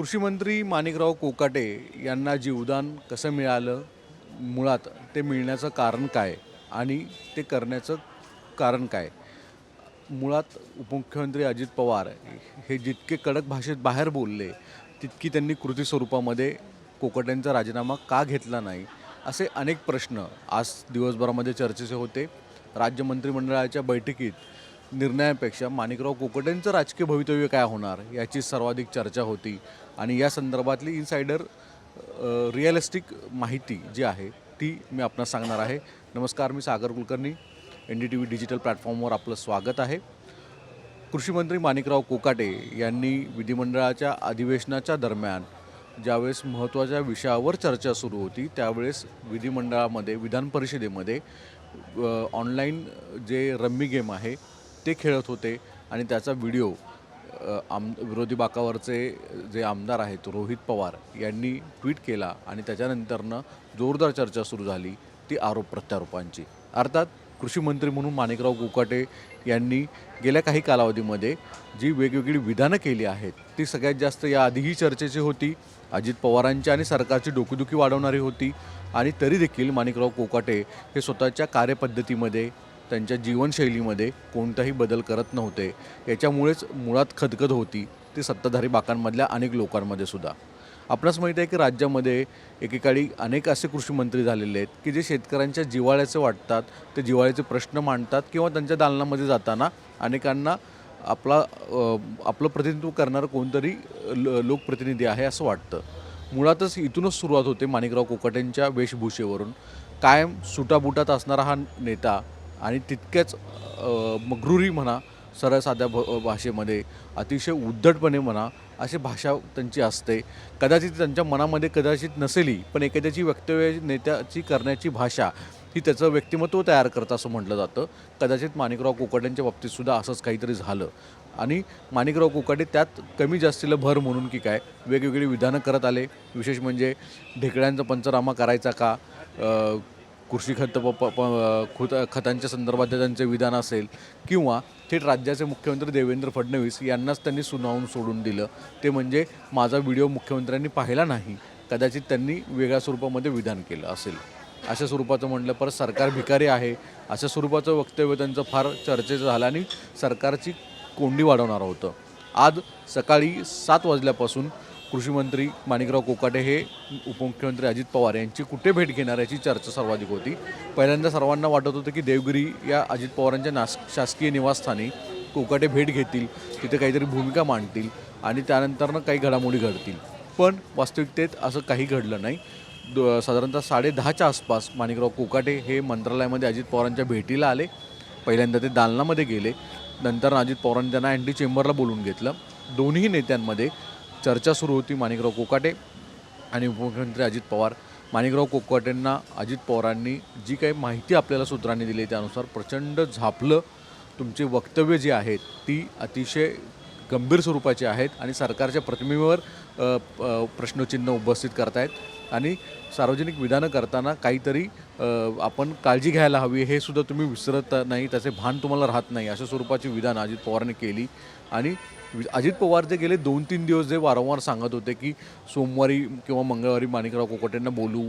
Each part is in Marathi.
कृषीमंत्री माणिकराव कोकाटे यांना जीवदान कसं मिळालं? मुळात ते मिळण्याचं कारण काय? आणि ते करण्याचं कारण काय? मुळात उपमुख्यमंत्री अजित पवार हे जितके कडक भाषेत बाहेर बोलले तितकी त्यांनी कृती स्वरूपामध्ये कोकट्यांचा राजीनामा का घेतला नाही? असे अनेक प्रश्न आज दिवसभरामध्ये चर्चेचे होते. राज्य मंत्रिमंडळाच्या बैठकीत निर्णयापेक्षा माणिकराव कोकटेंचं राजकीय भवितव्य काय होणार याची सर्वाधिक चर्चा होती. आणि या संदर्भातली इनसायडर रिअलिस्टिक माहिती जी आहे ती मी आपणास सांगणार आहे. नमस्कार मी Sagar Kulkarni. N D T V digital प्लॅटफॉर्मवर आपलं स्वागत आहे. कृषीमंत्री माणिकराव कोकाटे यांनी विधिमंडळाच्या अधिवेशनाच्या दरम्यान ज्यावेळेस महत्त्वाच्या विषयावर चर्चा सुरू होती त्यावेळेस विधिमंडळामध्ये विधान परिषदेमध्ये ऑनलाईन जे रम्मी गेम आहे ते खेळत होते आणि त्याचा व्हिडिओ आम विरोधी बाकावरचे जे आमदार आहेत रोहित पवार यांनी ट्विट केला आणि त्याच्यानंतरनं जोरदार चर्चा सुरू झाली ती आरोप प्रत्यारोपांची. अर्थात कृषी मंत्री म्हणून माणिकराव कोकाटे यांनी गेल्या काही कालावधीमध्ये जी वेगवेगळी विधानं केली आहेत ती सगळ्यात जास्त याआधीही चर्चेची होती. अजित पवारांची आणि सरकारची डोकेदुखी वाढवणारी होती आणि तरी देखील माणिकराव कोकाटे हे स्वतःच्या कार्यपद्धतीमध्ये त्यांच्या जीवनशैलीमध्ये कोणताही बदल करत नव्हते. याच्यामुळेच मुळात खदखद होती ती सत्ताधारी बाकांमधल्या अनेक लोकांमध्ये सुद्धा. आपणास माहीत आहे की राज्यामध्ये एकेकाळी अनेक असे कृषी मंत्री झालेले आहेत की जे शेतकऱ्यांच्या जिवाळ्याचे वाटतात ते जिवाळ्याचे प्रश्न मांडतात किंवा त्यांच्या दालनामध्ये जाताना अनेकांना आपला आपलं प्रतिनिधित्व करणारं कोणतरी ल लोकप्रतिनिधी आहे असं वाटतं. मुळातच इथूनच सुरुवात होते माणिकराव कोकाटेंच्या वेशभूषेवरून. कायम सुटाबुटात असणारा हा नेता आणि तितक्याच अ, मगरुरी म्हणा सरळ साध्या भ भाषेमध्ये अतिशय उद्धटपणे म्हणा अशी भाषा त्यांची असते. कदाचित त्यांच्या मनामध्ये कदाचित नसेली पण एखाद्याची वक्तव्य नेत्याची करण्याची भाषा ही त्याचं व्यक्तिमत्व तयार करतं असं म्हटलं जातं. कदाचित माणिकराव कोकाटेंच्या बाबतीतसुद्धा असंच काहीतरी झालं. आणि माणिकराव कोकाटे त्यात कमी जास्तीला भर म्हणून की काय वेगवेगळी विधानं करत आले. विशेष म्हणजे ढेकळ्यांचा पंचनामा करायचा का? कृषी खत प प- खुत खतांच्या संदर्भात त्यांचे विधान असेल किंवा थेट राज्याचे मुख्यमंत्री देवेंद्र फडणवीस यांनाच त्यांनी सुनावून सोडून दिलं ते म्हणजे माझा व्हिडिओ मुख्यमंत्र्यांनी पाहिला नाही कदाचित त्यांनी वेगळ्या स्वरूपामध्ये विधान केलं असेल. अशा स्वरूपाचं म्हटलं परत सरकार भिकारी आहे अशा स्वरूपाचं वक्तव्य त्यांचं फार चर्चेचं झालं आणि सरकारची कोंडी वाढवणारं होतं. आज सकाळी सात वाजल्यापासून कृषीमंत्री माणिकराव कोकाटे हे उपमुख्यमंत्री अजित पवार यांची कुठे भेट घेणार याची चर्चा सर्वाधिक होती. पहिल्यांदा सर्वांना वाटत होतं की देवगिरी या अजित पवारांच्या नास शासकीय निवासस्थानी कोकाटे भेट घेतील. तिथे काहीतरी भूमिका मांडतील आणि त्यानंतरनं काही घडामोडी घडतील. पण वास्तविकतेत असं काही घडलं नाही. द साधारणतः साडेदहाच्या आसपास माणिकराव कोकाटे हे मंत्रालयामध्ये अजित पवारांच्या भेटीला आले. पहिल्यांदा ते दालनामध्ये गेले. नंतर अजित पवारांनी त्यांना अँटी चेंबरला बोलून घेतलं. दोन्ही नेत्यांमध्ये चर्चा सुरू होती माणिकराव कोकाटे आणि उपमुख्यमंत्री अजित पवार. माणिकराव कोकाटेंना अजित पवारांनी जी काही माहिती आपल्याला सूत्रांनी दिली त्यानुसार प्रचंड झापलं तुमची वक्तव्य जी आहेत ती अतिशय गंभीर स्वरूपाची आहेत आणि सरकारच्या प्रतिमेवर प्रश्नचिन्ह उपस्थित करतायत. आणि सार्वजनिक विधानं करताना काहीतरी आपण काळजी घ्यायला हवी हे सुद्धा तुम्ही विसरत नाही त्याचे भान तुम्हाला राहत नाही अशा स्वरूपाची विधानं अजित पवारांनी केली. आणि अजित पवार जे गेले दोन तीन दिवस जे वारंवार सांगत होते की सोमवारी किंवा मंगळवारी माणिकराव कोकटेंना बोलू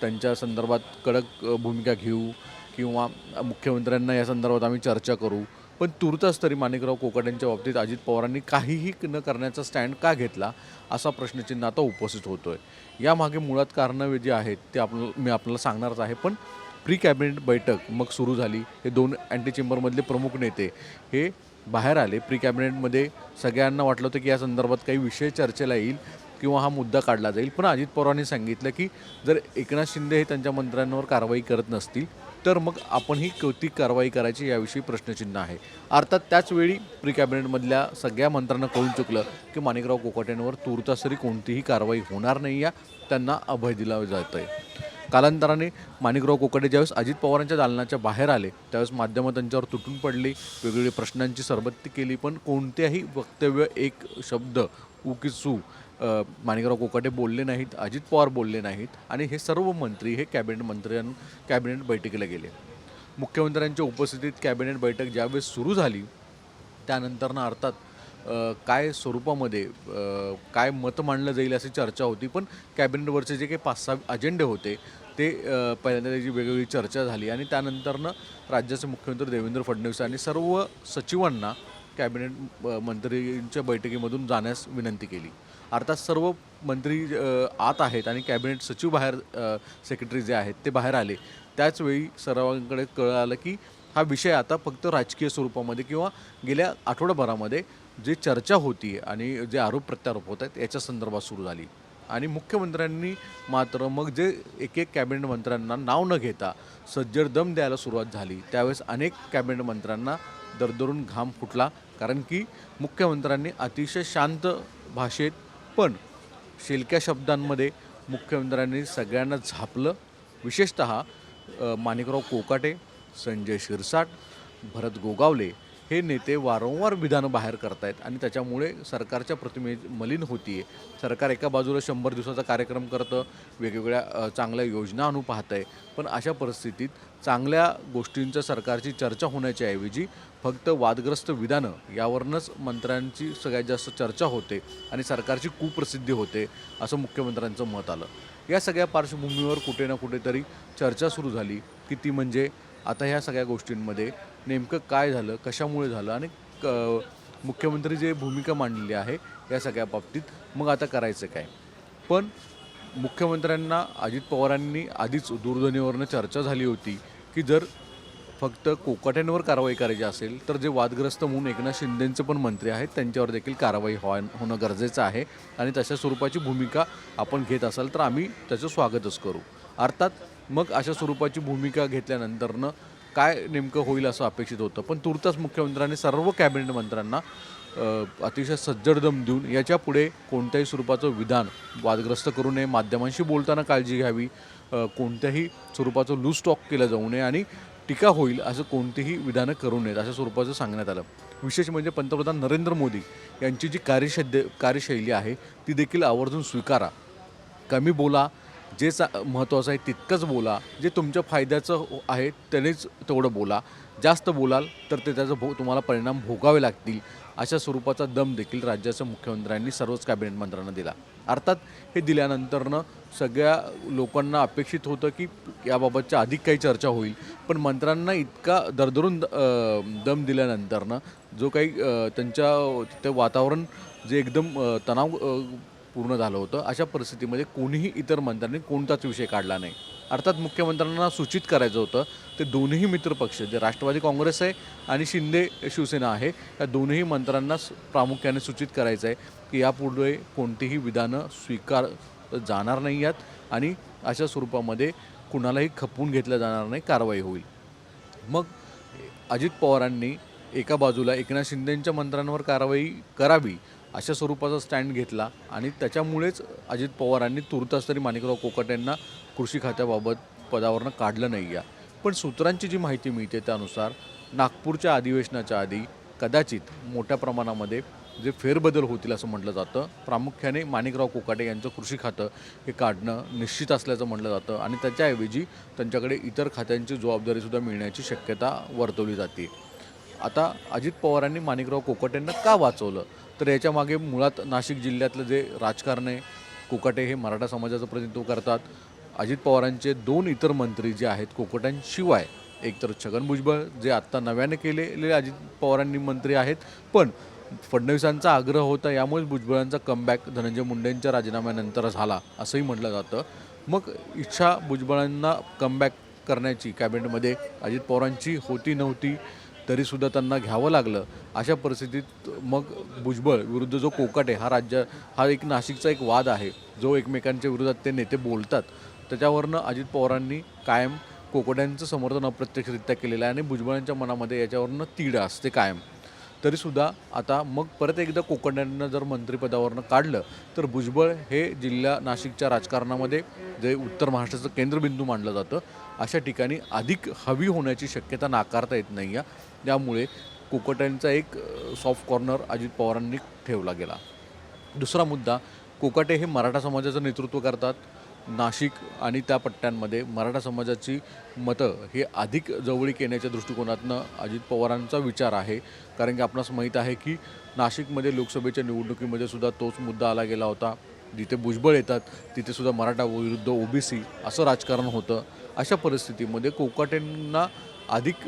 त्यांच्या संदर्भात कडक भूमिका घेऊ किंवा मुख्यमंत्र्यांना या संदर्भात आम्ही चर्चा करू. पण तुर्तच तरी माणिकराव कोकाटेंच्या बाबतीत अजित पवारांनी काहीही न करण्याचा स्टँड का घेतला असा प्रश्नचिन्ह आता उपस्थित होतो आहे यामागे मुळात कारणं जे आहेत ते आपलं मी आपल्याला सांगणारच आहे. पण प्री कॅबिनेट बैठक मग सुरू झाली. हे दोन अँटी चेंबरमधले प्रमुख नेते हे बाहेर आले. प्री कॅबिनेटमध्ये सगळ्यांना वाटलं होतं की या संदर्भात काही विषय चर्चेला येईल किंवा हा मुद्दा काढला जाईल. पण अजित पवारांनी सांगितलं की जर एकनाथ शिंदे हे त्यांच्या मंत्र्यांवर कारवाई करत नसतील तर मग आपण ही कौतिक कारवाई करायची याविषयी प्रश्नचिन्ह आहे. अर्थात त्याचवेळी प्री कॅबिनेटमधल्या सगळ्या मंत्र्यांना कळून चुकलं की माणिकराव कोकाटेंवर तुर्तासरी कोणतीही कारवाई होणार नाही या त्यांना अभय दिला जातं आहे कालांतराने माणिकराव कोकडे ज्यावेळेस अजित पवारांच्या दालनाच्या बाहेर आले त्यावेळेस माध्यमं त्यांच्यावर तुटून पडली वेगवेगळ्या प्रश्नांची सरबत्ती केली पण कोणत्याही वक्तव्य एक शब्द उकिसू अ, माणिकराव कोकाटे बोलले नाहीत अजित पवार बोलले नाहीत आणि हे सर्व मंत्री हे कॅबिनेट मंत्र्यां कॅबिनेट बैठकीला गेले. मुख्यमंत्र्यांच्या उपस्थितीत कॅबिनेट बैठक ज्यावेळेस सुरू झाली त्यानंतरनं अर्थात काय स्वरूपामध्ये काय मत मांडलं जाईल अशी चर्चा होती पण कॅबिनेटवरचे जे काही पाच सहा अजेंडे होते ते पहिल्यांदा त्याची वेगवेगळी चर्चा झाली आणि त्यानंतरनं राज्याचे मुख्यमंत्री देवेंद्र फडणवीस यांनी सर्व सचिवांना कॅबिनेट मंत्रींच्या बैठकीमधून जाण्यास विनंती केली. अर्थात सर्व मंत्री आत आहेत आणि कॅबिनेट सचिव बाहेर सेक्रेटरी जे आहेत ते बाहेर आले. त्याचवेळी सर्वांकडे कळलं की हा विषय आता फक्त राजकीय स्वरूपामध्ये किंवा गेल्या आठवड्याभरामध्ये जे चर्चा होती आणि जे आरोप प्रत्यारोप होत आहेत याच्या संदर्भात सुरू झाली. आणि मुख्यमंत्र्यांनी मात्र मग जे एक एक कॅबिनेट मंत्र्यांना नाव न घेता सज्जड दम द्यायला सुरुवात झाली त्यावेळेस अनेक कॅबिनेट मंत्र्यांना दरदरून घाम फुटला. कारण की मुख्यमंत्र्यांनी अतिशय शांत भाषेत पण शेलक्या शब्दांमध्ये मुख्यमंत्र्यांनी सगळ्यांना झापलं. विशेषत माणिकराव कोकाटे संजय शिरसाट भरत गोगावले हे नेते वारंवार विधानं बाहेर करतायत आणि त्याच्यामुळे सरकारच्या प्रतिमे मलिन होतीये. सरकार एका बाजूला शंभर दिवसाचा कार्यक्रम करतं वेगवेगळ्या चांगल्या योजना आणू पाहत आहे पण अशा परिस्थितीत चांगल्या गोष्टींच्या सरकारची चर्चा होण्याच्या ऐवजी फक्त वादग्रस्त विधानं यावरूनच मंत्र्यांची सगळ्यात जास्त चर्चा होते आणि सरकारची कुप्रसिद्धी होते असं मुख्यमंत्र्यांचं मत आलं. या सगळ्या पार्श्वभूमीवर कुठे ना कुठेतरी चर्चा सुरू झाली की ती म्हणजे आता ह्या सगळ्या गोष्टींमध्ये नेमकं काय झालं कशामुळे झालं आणि क मुख्यमंत्री जे भूमिका मांडलेली आहे या सगळ्या बाबतीत मग आता करायचं काय? पण मुख्यमंत्र्यांना अजित पवारांनी आधीच दूरध्वनीवरनं चर्चा झाली होती की जर फक्त कोकाट्यांवर कारवाई करायची असेल तर जे वादग्रस्त म्हणून एकनाथ शिंदेंचे पण मंत्री आहेत त्यांच्यावर देखील कारवाई हो होणं गरजेचं आहे आणि तशा स्वरूपाची भूमिका आपण घेत असाल तर आम्ही त्याचं स्वागतच करू. अर्थात मग अशा स्वरूपाची भूमिका घेतल्यानंतरनं काय नेमकं होईल असं अपेक्षित होतं? पण तुर्तास मुख्यमंत्र्यांनी सर्व कॅबिनेट मंत्र्यांना अतिशय सज्जडदम देऊन याच्यापुढे कोणत्याही स्वरूपाचं विधान वादग्रस्त करू नये माध्यमांशी बोलताना काळजी घ्यावी कोणत्याही स्वरूपाचं लूज टॉक केलं जाऊ नये आणि टीका होईल असं कोणतीही विधानं करू नयेत अशा स्वरूपाचं सांगण्यात आलं. विशेष म्हणजे पंतप्रधान नरेंद्र मोदी यांची जी कार्यशैद्य कार्यशैली आहे ती देखील आवर्जून स्वीकारा. कमी बोला जे चा महत्त्वाचं आहे तितकंच बोला. जे तुमच्या फायद्याचं हो- आहे त्यानेच तेवढं बोला. जास्त बोलाल तर ते त्याचा भो तुम्हाला परिणाम भोगावे लागतील. अशा स्वरूपाचा दम देखील राज्याच्या मुख्यमंत्र्यांनी सर्वच कॅबिनेट मंत्र्यांना दिला. अर्थात हे दिल्यानंतरनं सगळ्या लोकांना अपेक्षित होतं की याबाबतच्या अधिक काही चर्चा होईल. पण मंत्र्यांना इतका दरदरून द- दम दिल्यानंतरनं जो काही त्यांच्या ते वातावरण जे एकदम तणाव पूर्ण झालं होतं. अशा परिस्थितीमध्ये कोणीही इतर मंत्र्यांनी कोणताच विषय काढला नाही. अर्थात मुख्यमंत्र्यांना सूचित करायचं होतं ते दोन्ही मित्रपक्ष जे राष्ट्रवादी काँग्रेस आहे आणि शिंदे शिवसेना आहे या दोन्ही मंत्र्यांना प्रामुख्याने सूचित करायचं आहे की यापुढे कोणतीही विधानं स्वीकार जाणार नाही आहेत आणि अशा स्वरूपामध्ये कुणालाही खपवून घेतलं जाणार नाही कारवाई होईल. मग अजित पवारांनी एका बाजूला एकनाथ शिंदेंच्या मंत्र्यांवर कारवाई करावी अशा स्वरूपाचा स्टँड घेतला आणि त्याच्यामुळेच अजित पवारांनी तुर्तास तरी माणिकराव कोकट यांना कृषी खात्याबाबत पदावरनं काढलं नाही आहे पण सूत्रांची जी माहिती मिळते त्यानुसार नागपूरच्या अधिवेशनाच्या आधी कदाचित मोठ्या प्रमाणामध्ये जे फेरबदल होतील असं म्हटलं जातं. प्रामुख्याने माणिकराव कोकाटे यांचं कृषी खातं हे काढणं निश्चित असल्याचं म्हटलं जातं आणि त्याच्याऐवजी त्यांच्याकडे इतर खात्यांची जबाबदारीसुद्धा मिळण्याची शक्यता वर्तवली जाते. आता अजित पवारांनी माणिकराव कोकाटेंना का वाचवलं? तर याच्यामागे मुळात नाशिक जिल्ह्यातलं जे राजकारण आहे कोकाटे हे मराठा समाजाचं प्रतिनिधित्व करतात. अजित पवारांचे दोन इतर मंत्री जे आहेत कोकटांशिवाय एकतर छगन भुजबळ जे आत्ता नव्याने केलेले अजित पवारांनी मंत्री आहेत पण फडणवीसांचा आग्रह होता यामुळेच भुजबळांचा कमबॅक धनंजय मुंडेंच्या राजीनाम्यानंतर झाला असंही म्हटलं जातं. मग इच्छा भुजबळांना कमबॅक करण्याची कॅबिनेटमध्ये अजित पवारांची होती नव्हती. तरीसुद्धा त्यांना घ्यावं लागलं. अशा परिस्थितीत मग भुजबळ विरुद्ध जो कोकट आहे हा राज्य हा एक नाशिकचा एक वाद आहे. जो एकमेकांच्या विरोधात ते नेते बोलतात. त्याच्यावरनं अजित पवारांनी कायम कोकड्यांचं समर्थन अप्रत्यक्षरित्या केलेलं आहे आणि भुजबळांच्या मनामध्ये याच्यावरनं तीड असते कायम. तरीसुद्धा आता मग परत एकदा कोकणांना जर मंत्रिपदावरनं काढलं तर भुजबळ हे जिल्हा नाशिकच्या राजकारणामध्ये जे उत्तर महाराष्ट्राचं केंद्रबिंदू मानलं जातं अशा ठिकाणी अधिक हवी होण्याची शक्यता नाकारता येत नाही आहे त्यामुळे कोकटांचा एक सॉफ्ट कॉर्नर अजित पवारांनी ठेवला गेला. दुसरा मुद्दा कोकाटे हे मराठा समाजाचं नेतृत्व करतात. नाशिक आणि त्या पट्ट्यांमध्ये मराठा समाजाची मतं हे अधिक जवळीक येण्याच्या दृष्टिकोनातनं अजित पवारांचा विचार आहे. कारण की आपणास माहीत आहे की नाशिकमध्ये लोकसभेच्या निवडणुकीमध्ये सुद्धा तोच मुद्दा आला गेला होता. जिथे भुजबळ येतात तिथे सुद्धा मराठा विरुद्ध ओबीसी असं राजकारण होतं. अशा परिस्थितीमध्ये कोकाटेंना अधिक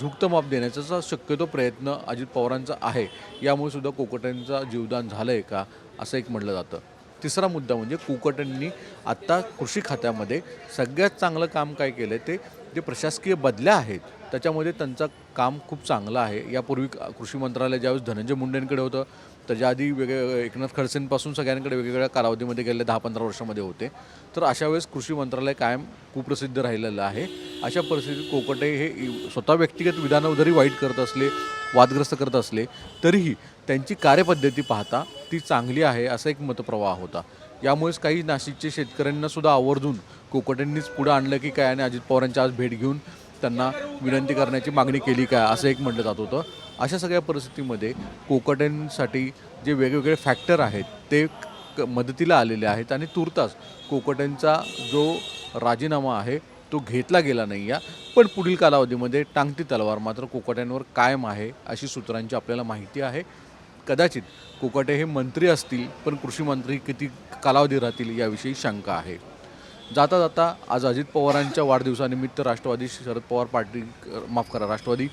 झुकतं माप देण्याचा शक्यतो प्रयत्न अजित पवारांचा आहे. यामुळे सुद्धा कोकटेंचा जीवदान झालं आहे का असं एक म्हटलं जातं. तिसरा मुद्दा म्हणजे कोकटेंनी आत्ता कृषी खात्यामध्ये सगळ्यात चांगलं काम काय केलं आहे ते जे प्रशासकीय बदल्या आहेत त्याच्यामध्ये त्यांचं काम खूप चांगलं आहे. यापूर्वी कृषी मंत्रालय ज्यावेळेस धनंजय मुंडेंकडे होतं त्याच्या आधी वेगळे एकनाथ खडसेंपासून सगळ्यांकडे वेगवेगळ्या कालावधीमध्ये गेले दहा पंधरा वर्षामध्ये होते. तर अशा वेळेस कृषी मंत्रालय कायम कुप्रसिद्ध राहिलेलं आहे. अशा परिस्थितीत कोकटे हे स्वतः व्यक्तिगत विधानं जरी वाईट करत असले वादग्रस्त करत असले तरीही त्यांची कार्यपद्धती पाहता ती चांगली आहे असा एक मतप्रवाह होता. यामुळेच काही नाशिकचे शेतकऱ्यांना सुद्धा आवर्जून कोकटेंनीच पुढं आणलं की काय? आणि अजित पवारांची आज भेट घेऊन त्यांना विनंती करण्याची मागणी केली काय? असं एक म्हटलं जात होतं. अशा सगळ्या परिस्थितीमध्ये कोकटेंसाठी जे वेगवेगळे फॅक्टर आहेत ते क- मदतीला आलेले आहेत आणि तुर्तास कोकटेंचा जो राजीनामा आहे तो घेतला गेला नाही या. पण पुढील कालावधीमध्ये टांगती तलवार मात्र कोकट्यांवर कायम आहे अशी सूत्रांची आपल्याला माहिती आहे. कदाचित कोकटे हे मंत्री असतील पण कृषी मंत्री किती कालावधी राहतील याविषयी शंका आहे. जाता जाता आज अजित पवारांच्या वाढदिवसानिमित्त राष्ट्रवादी शरद पवार पार्टी माफ करा राष्ट्रवादी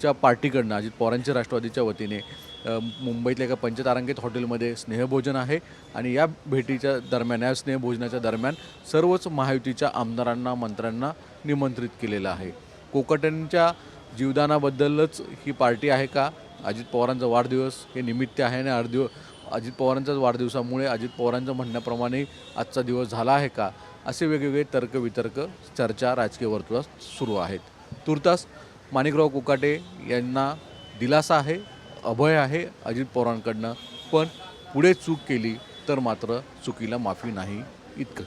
च्या पार्टीकडनं अजित पवारांच्या राष्ट्रवादीच्या वतीने मुंबईतल्या एका पंचतारांकित हॉटेलमध्ये स्नेहभोजन आहे आणि या भेटीच्या दरम्यान या स्नेहभोजनाच्या दरम्यान सर्वच महायुतीच्या आमदारांना मंत्र्यांना निमंत्रित केलेलं आहे. कोकटेंच्या जीवदानाबद्दलच ही पार्टी आहे का? अजित पवारांचा वाढदिवस हे निमित्त आहे आणि अर्दिव अजित पवारांच्याच वाढदिवसामुळे अजित पवारांच्या म्हणण्याप्रमाणे आजचा दिवस झाला आहे का? असे वेगवेगळे तर्कवितर्क चर्चा राजकीय वर्तुळात सुरू आहेत. तुर्तास माणिकराव कुकाटे यांना दिलासा आहे अभय आहे अजित पवारांकडनं पण पुढे चूक केली तर मात्र चुकीला माफी नाही इतकंच.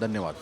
धन्यवाद.